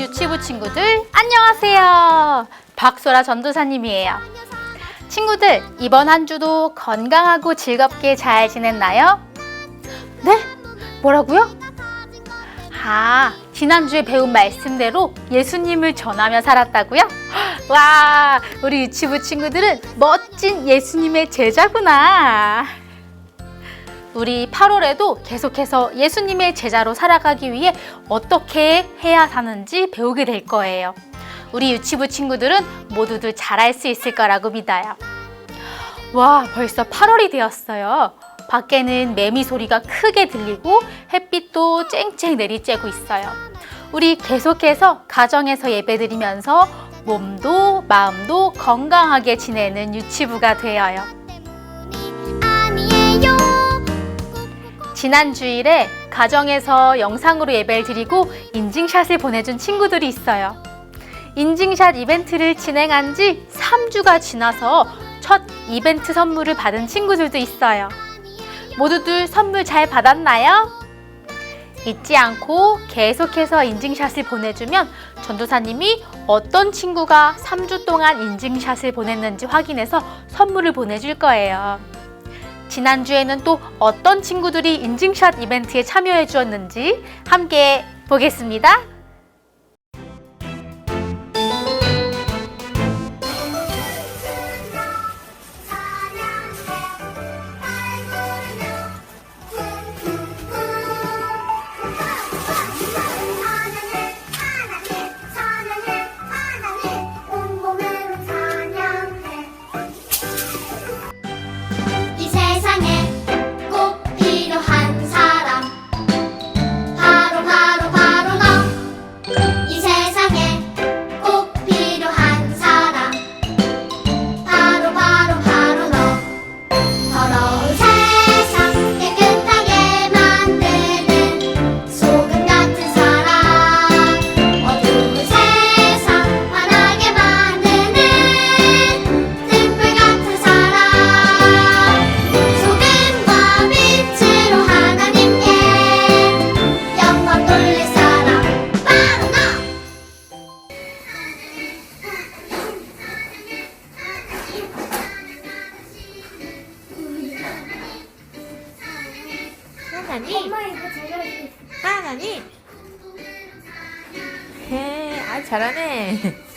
유치부 친구들 안녕하세요. 박소라 전도사님이에요. 친구들 이번 한 주도 건강하고 즐겁게 잘 지냈나요? 네? 뭐라고요? 아, 지난주에 배운 말씀대로 예수님을 전하며 살았다고요? 와, 우리 유치부 친구들은 멋진 예수님의 제자구나. 우리 8월에도 계속해서 예수님의 제자로 살아가기 위해 어떻게 해야 사는지 배우게 될 거예요. 우리 유치부 친구들은 모두들 잘할 수 있을 거라고 믿어요. 와, 벌써 8월이 되었어요. 밖에는 매미 소리가 크게 들리고 햇빛도 쨍쨍 내리쬐고 있어요. 우리 계속해서 가정에서 예배드리면서 몸도 마음도 건강하게 지내는 유치부가 되어요. 아니에요. 지난 주일에 가정에서 영상으로 예배를 드리고 인증샷을 보내준 친구들이 있어요. 인증샷 이벤트를 진행한 지 3주가 지나서 첫 이벤트 선물을 받은 친구들도 있어요. 모두들 선물 잘 받았나요? 잊지 않고 계속해서 인증샷을 보내주면 전도사님이 어떤 친구가 3주 동안 인증샷을 보냈는지 확인해서 선물을 보내줄 거예요. 지난주에는 또 어떤 친구들이 인증샷 이벤트에 참여해 주었는지 함께 보겠습니다. 하나님, 이거 제가 하나님. 해, 아 잘하네.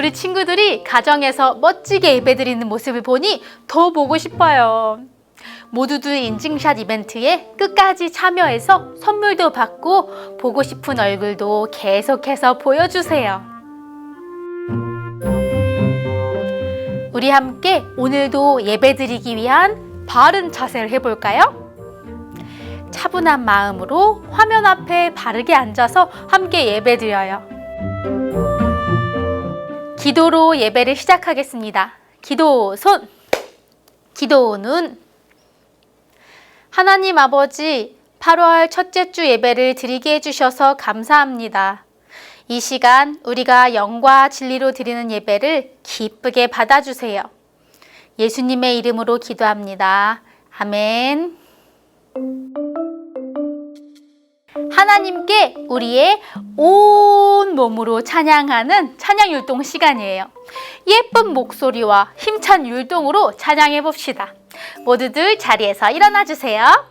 우리 친구들이 가정에서 멋지게 예배드리는 모습을 보니 더 보고 싶어요. 모두들 인증샷 이벤트에 끝까지 참여해서 선물도 받고 보고 싶은 얼굴도 계속해서 보여주세요. 우리 함께 오늘도 예배드리기 위한 바른 자세를 해볼까요? 차분한 마음으로 화면 앞에 바르게 앉아서 함께 예배드려요. 기도로 예배를 시작하겠습니다. 기도 손, 기도 눈. 하나님 아버지, 8월 첫째 주 예배를 드리게 해주셔서 감사합니다. 이 시간 우리가 영과 진리로 드리는 예배를 기쁘게 받아주세요. 예수님의 이름으로 기도합니다. 아멘. 하나님께 우리의 온 몸으로 찬양하는 찬양 율동 시간이에요. 예쁜 목소리와 힘찬 율동으로 찬양해 봅시다. 모두들 자리에서 일어나 주세요.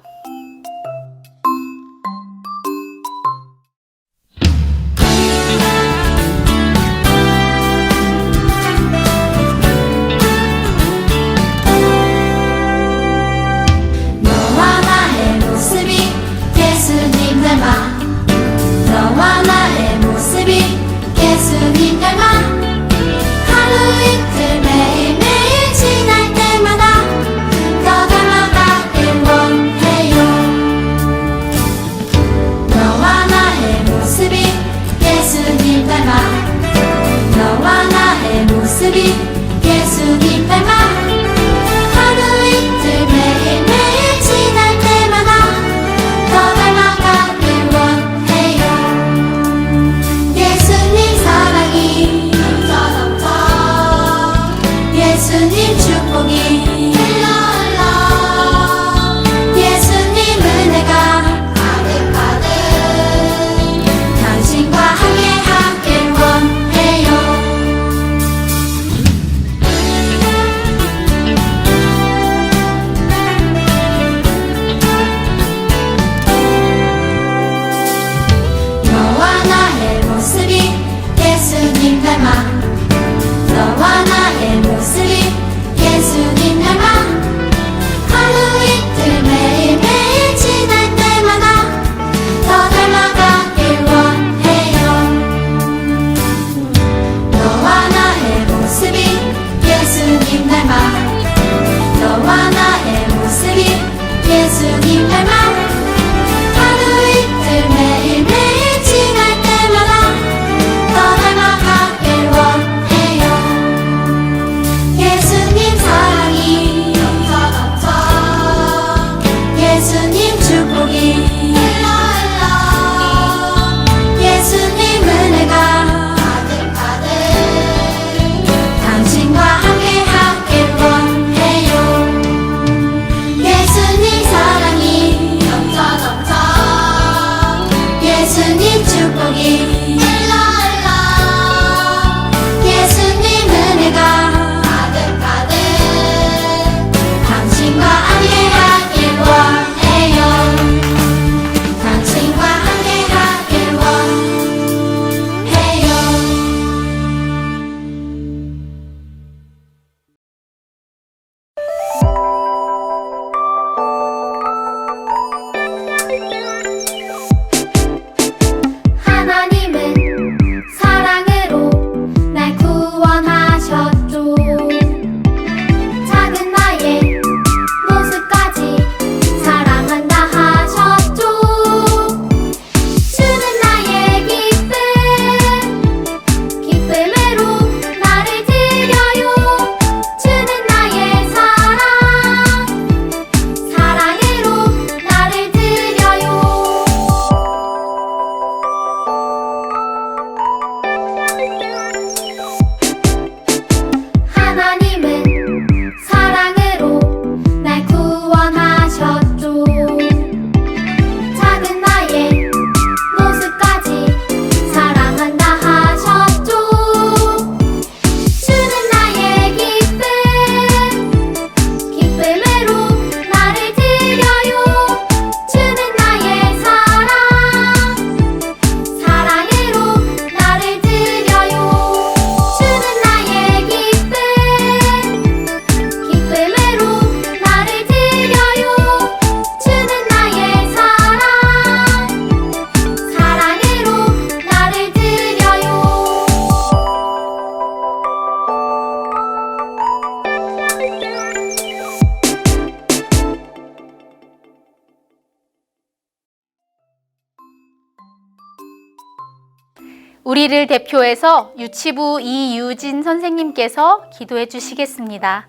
우리를 대표해서 유치부 이유진 선생님께서 기도해 주시겠습니다.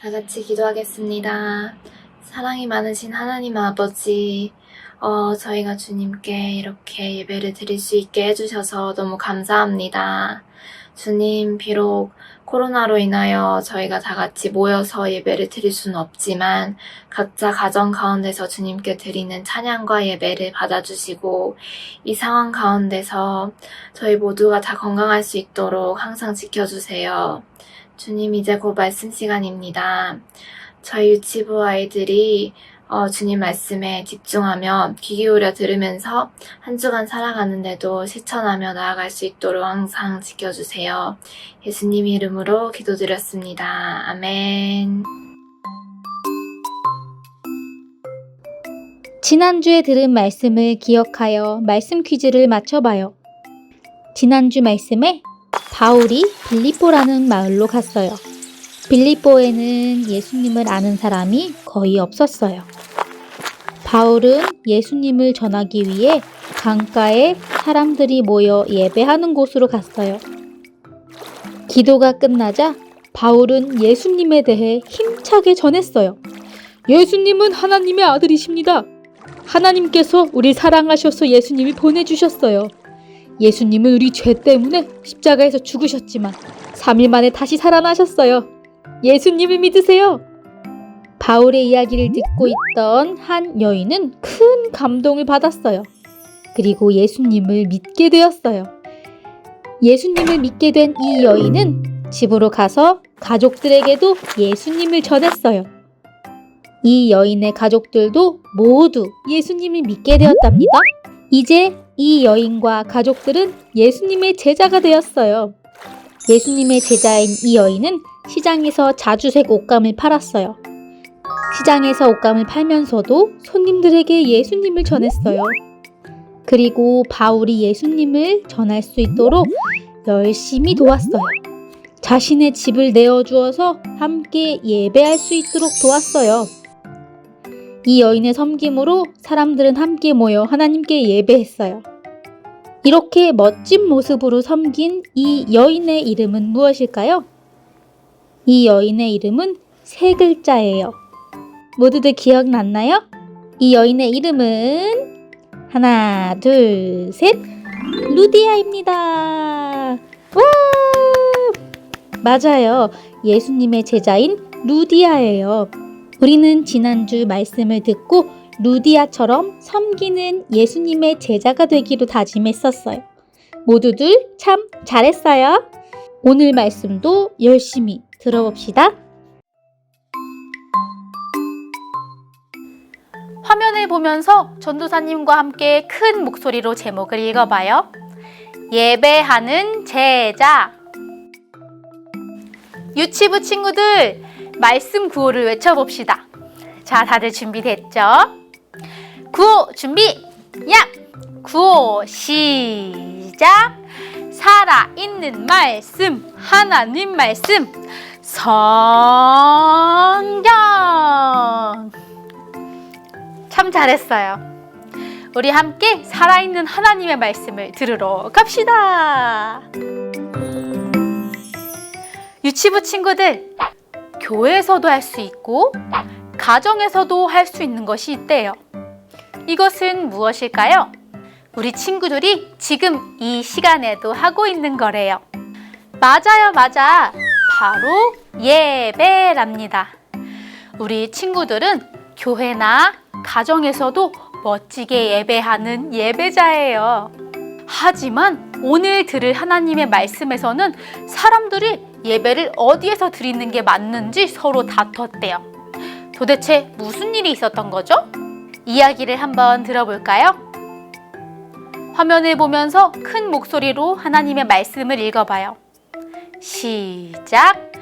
다 같이 기도하겠습니다. 사랑이 많으신 하나님 아버지, 어, 저희가 주님께 이렇게 예배를 드릴 수 있게 해주셔서 너무 감사합니다. 주님, 비록 코로나로 인하여 저희가 다 같이 모여서 예배를 드릴 수는 없지만 각자 가정 가운데서 주님께 드리는 찬양과 예배를 받아주시고 이 상황 가운데서 저희 모두가 다 건강할 수 있도록 항상 지켜주세요. 주님, 이제 곧 말씀 시간입니다. 저희 유치부 아이들이 어, 주님 말씀에 집중하며 귀 기울여 들으면서 한 주간 살아가는데도 실천하며 나아갈 수 있도록 항상 지켜주세요. 예수님 이름으로 기도드렸습니다. 아멘. 지난주에 들은 말씀을 기억하여 말씀 퀴즈를 맞춰봐요. 지난주 말씀에 바울이 빌립보라는 마을로 갔어요. 빌립보에는 예수님을 아는 사람이 거의 없었어요. 바울은 예수님을 전하기 위해 강가에 사람들이 모여 예배하는 곳으로 갔어요. 기도가 끝나자 바울은 예수님에 대해 힘차게 전했어요. 예수님은 하나님의 아들이십니다. 하나님께서 우리 사랑하셔서 예수님이 보내주셨어요. 예수님은 우리 죄 때문에 십자가에서 죽으셨지만 3일 만에 다시 살아나셨어요. 예수님을 믿으세요. 바울의 이야기를 듣고 있던 한 여인은 큰 감동을 받았어요. 그리고 예수님을 믿게 되었어요. 예수님을 믿게 된 이 여인은 집으로 가서 가족들에게도 예수님을 전했어요. 이 여인의 가족들도 모두 예수님을 믿게 되었답니다. 이제 이 여인과 가족들은 예수님의 제자가 되었어요. 예수님의 제자인 이 여인은 시장에서 자주 색 옷감을 팔았어요. 시장에서 옷감을 팔면서도 손님들에게 예수님을 전했어요. 그리고 바울이 예수님을 전할 수 있도록 열심히 도왔어요. 자신의 집을 내어주어서 함께 예배할 수 있도록 도왔어요. 이 여인의 섬김으로 사람들은 함께 모여 하나님께 예배했어요. 이렇게 멋진 모습으로 섬긴 이 여인의 이름은 무엇일까요? 이 여인의 이름은 세 글자예요. 모두들 기억났나요? 이 여인의 이름은 하나, 둘, 셋. 루디아입니다. 와! 맞아요. 예수님의 제자인 루디아예요. 우리는 지난주 말씀을 듣고 루디아처럼 섬기는 예수님의 제자가 되기로 다짐했었어요. 모두들 참 잘했어요. 오늘 말씀도 열심히 들어봅시다. 화면을 보면서 전도사님과 함께 큰 목소리로 제목을 읽어봐요. 예배하는 제자. 유치부 친구들, 말씀 구호를 외쳐봅시다. 자, 다들 준비됐죠? 구호 준비, 야! 구호 시작! 살아있는 말씀, 하나님 말씀, 성경! 참 잘했어요. 우리 함께 살아있는 하나님의 말씀을 들으러 갑시다. 유치부 친구들, 교회에서도 할 수 있고, 가정에서도 할 수 있는 것이 있대요. 이것은 무엇일까요? 우리 친구들이 지금 이 시간에도 하고 있는 거래요. 맞아요, 맞아. 바로 예배랍니다. 우리 친구들은 교회나 가정에서도 멋지게 예배하는 예배자예요. 하지만 오늘 들을 하나님의 말씀에서는 사람들이 예배를 어디에서 드리는 게 맞는지 서로 다퉜대요. 도대체 무슨 일이 있었던 거죠? 이야기를 한번 들어볼까요? 화면을 보면서 큰 목소리로 하나님의 말씀을 읽어봐요. 시작!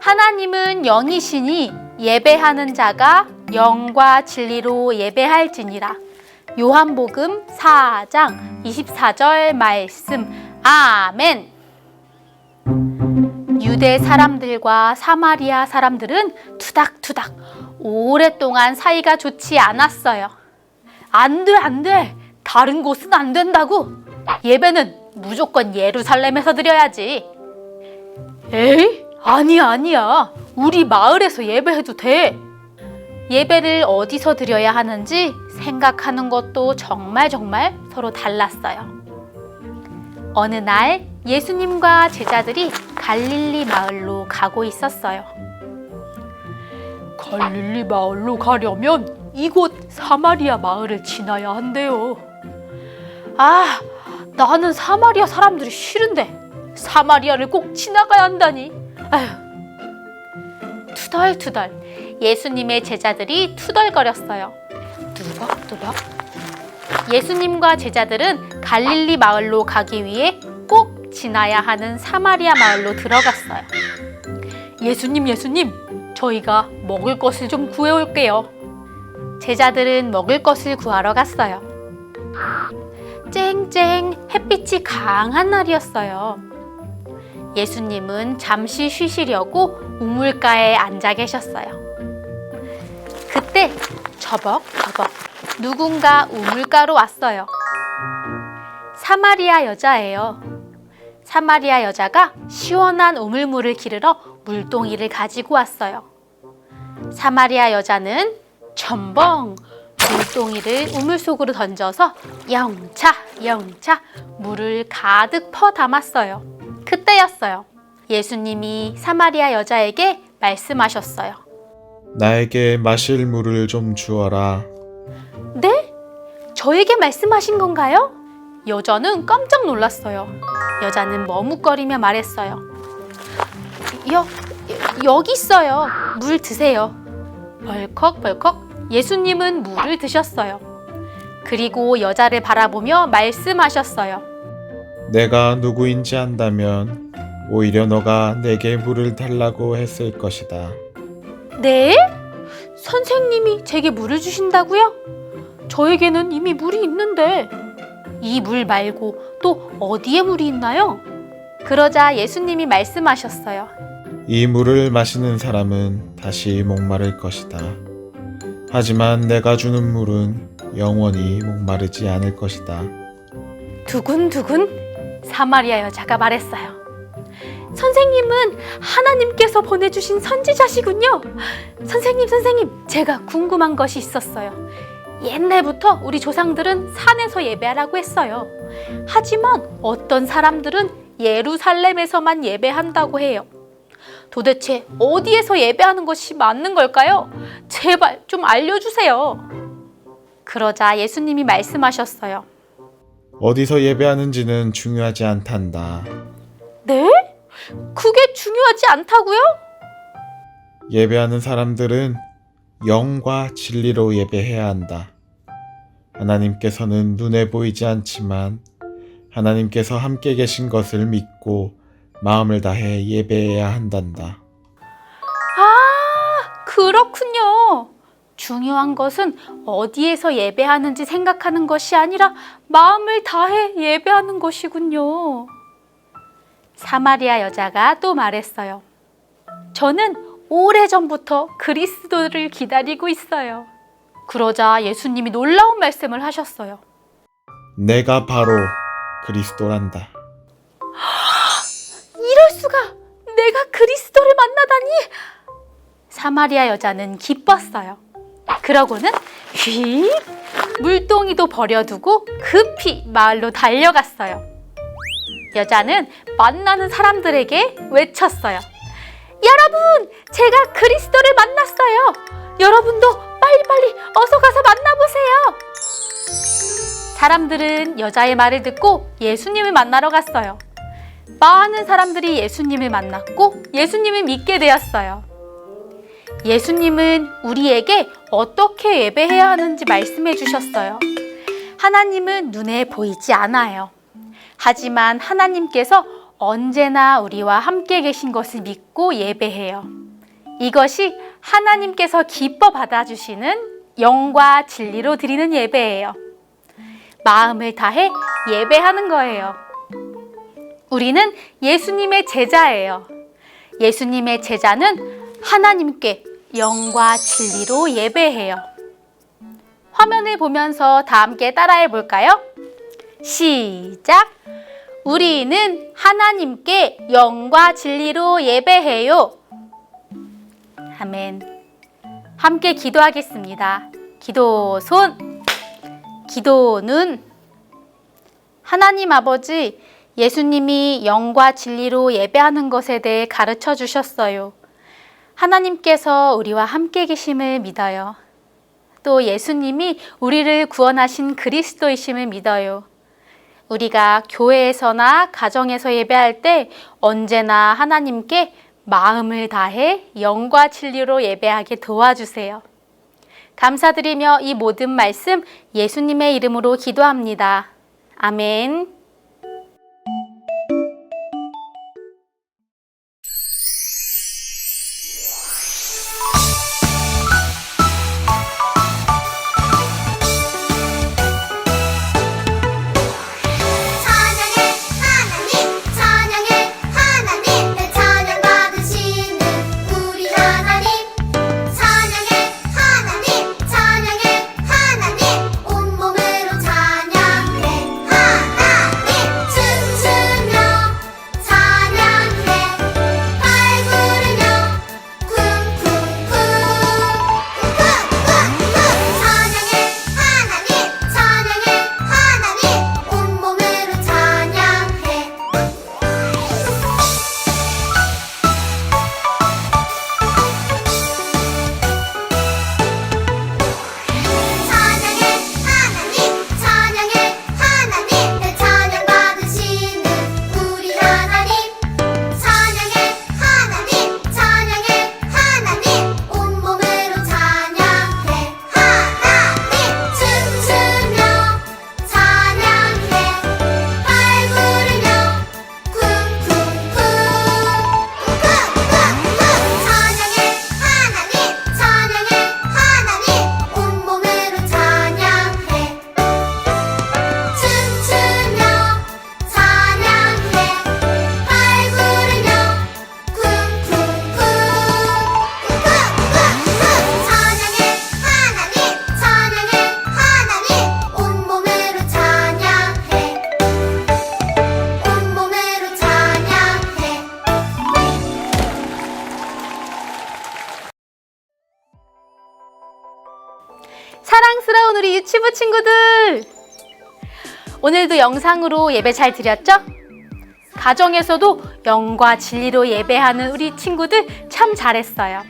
하나님은 영이시니 예배하는 자가 영과 진리로 예배할지니라. 요한복음 4장 24절 말씀. 아멘. 유대 사람들과 사마리아 사람들은 투닥투닥 오랫동안 사이가 좋지 않았어요. 안 돼, 안 돼. 다른 곳은 안 된다고. 예배는 무조건 예루살렘에서 드려야지. 에이? 아니야, 아니야. 우리 마을에서 예배해도 돼. 예배를 어디서 드려야 하는지 생각하는 것도 정말 정말 서로 달랐어요. 어느 날 예수님과 제자들이 갈릴리 마을로 가고 있었어요. 갈릴리 마을로 가려면 이곳 사마리아 마을을 지나야 한대요. 아, 나는 사마리아 사람들이 싫은데 사마리아를 꼭 지나가야 한다니. 아휴. 투덜투덜 예수님의 제자들이 투덜거렸어요. 뚜벅뚜벅. 예수님과 제자들은 갈릴리 마을로 가기 위해 꼭 지나야 하는 사마리아 마을로 들어갔어요. 예수님, 예수님, 저희가 먹을 것을 좀 구해올게요. 제자들은 먹을 것을 구하러 갔어요. 쨍쨍 햇빛이 강한 날이었어요. 예수님은 잠시 쉬시려고 우물가에 앉아 계셨어요. 그때 저벅 저벅 누군가 우물가로 왔어요. 사마리아 여자예요. 사마리아 여자가 시원한 우물물을 기르러 물동이를 가지고 왔어요. 사마리아 여자는 첨벙 물동이를 우물 속으로 던져서 영차 영차 물을 가득 퍼 담았어요. 그때였어요. 예수님이 사마리아 여자에게 말씀하셨어요. 나에게 마실 물을 좀 주어라. 네? 저에게 말씀하신 건가요? 여자는 깜짝 놀랐어요. 여자는 머뭇거리며 말했어요. 여, 여기 있어요. 물 드세요. 벌컥벌컥 예수님은 물을 드셨어요. 그리고 여자를 바라보며 말씀하셨어요. 내가 누구인지 안다면 오히려 너가 내게 물을 달라고 했을 것이다. 네? 선생님이 제게 물을 주신다고요? 저에게는 이미 물이 있는데 이 물 말고 또 어디에 물이 있나요? 그러자 예수님이 말씀하셨어요. 이 물을 마시는 사람은 다시 목마를 것이다. 하지만 내가 주는 물은 영원히 목마르지 않을 것이다. 두근두근 사마리아 여자가 말했어요. 선생님은 하나님께서 보내주신 선지자시군요. 선생님, 선생님, 제가 궁금한 것이 있었어요. 옛날부터 우리 조상들은 산에서 예배하라고 했어요. 하지만 어떤 사람들은 예루살렘에서만 예배한다고 해요. 도대체 어디에서 예배하는 것이 맞는 걸까요? 제발 좀 알려주세요. 그러자 예수님이 말씀하셨어요. 어디서 예배하는지는 중요하지 않단다. 네? 그게 중요하지 않다고요? 예배하는 사람들은 영과 진리로 예배해야 한다. 하나님께서는 눈에 보이지 않지만 하나님께서 함께 계신 것을 믿고 마음을 다해 예배해야 한단다. 아, 그렇군요. 중요한 것은 어디에서 예배하는지 생각하는 것이 아니라 마음을 다해 예배하는 것이군요. 사마리아 여자가 또 말했어요. 저는 오래전부터 그리스도를 기다리고 있어요. 그러자 예수님이 놀라운 말씀을 하셨어요. 내가 바로 그리스도란다. 이럴 수가! 내가 그리스도를 만나다니! 사마리아 여자는 기뻤어요. 그러고는 휙 물동이도 버려두고 급히 마을로 달려갔어요. 여자는 만나는 사람들에게 외쳤어요. 여러분, 제가 그리스도를 만났어요. 여러분도 빨리빨리 어서 가서 만나보세요. 사람들은 여자의 말을 듣고 예수님을 만나러 갔어요. 많은 사람들이 예수님을 만났고 예수님을 믿게 되었어요. 예수님은 우리에게 어떻게 예배해야 하는지 말씀해 주셨어요. 하나님은 눈에 보이지 않아요. 하지만 하나님께서 언제나 우리와 함께 계신 것을 믿고 예배해요. 이것이 하나님께서 기뻐 받아주시는 영과 진리로 드리는 예배예요. 마음을 다해 예배하는 거예요. 우리는 예수님의 제자예요. 예수님의 제자는 하나님께 영과 진리로 예배해요. 화면을 보면서 다 함께 따라해 볼까요? 시작! 우리는 하나님께 영과 진리로 예배해요. 아멘. 함께 기도하겠습니다. 기도 손, 기도 눈. 하나님 아버지, 예수님이 영과 진리로 예배하는 것에 대해 가르쳐 주셨어요. 하나님께서 우리와 함께 계심을 믿어요. 또 예수님이 우리를 구원하신 그리스도이심을 믿어요. 우리가 교회에서나 가정에서 예배할 때 언제나 하나님께 마음을 다해 영과 진리로 예배하게 도와주세요. 감사드리며 이 모든 말씀 예수님의 이름으로 기도합니다. 아멘. 오늘도 영상으로 예배 잘 드렸죠? 가정에서도 영과 진리로 예배하는 우리 친구들 참 잘했어요.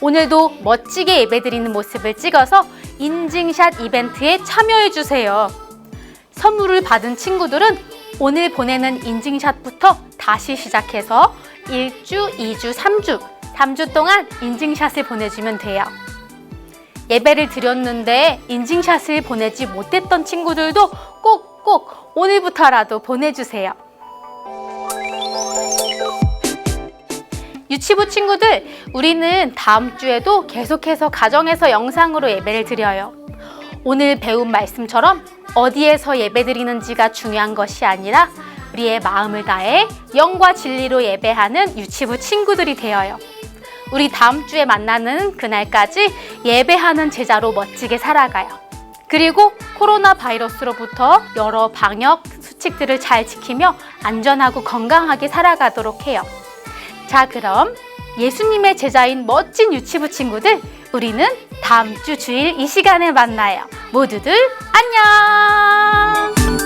오늘도 멋지게 예배드리는 모습을 찍어서 인증샷 이벤트에 참여해 주세요. 선물을 받은 친구들은 오늘 보내는 인증샷부터 다시 시작해서 1주, 2주, 3주, 3주 동안 인증샷을 보내주면 돼요. 예배를 드렸는데 인증샷을 보내지 못했던 친구들도 꼭 꼭 오늘부터라도 보내주세요. 유치부 친구들, 우리는 다음 주에도 계속해서 가정에서 영상으로 예배를 드려요. 오늘 배운 말씀처럼 어디에서 예배 드리는지가 중요한 것이 아니라 우리의 마음을 다해 영과 진리로 예배하는 유치부 친구들이 되어요. 우리 다음 주에 만나는 그날까지 예배하는 제자로 멋지게 살아가요. 그리고 코로나 바이러스로부터 여러 방역 수칙들을 잘 지키며 안전하고 건강하게 살아가도록 해요. 자, 그럼 예수님의 제자인 멋진 유치부 친구들, 우리는 다음 주 주일 이 시간에 만나요. 모두들 안녕!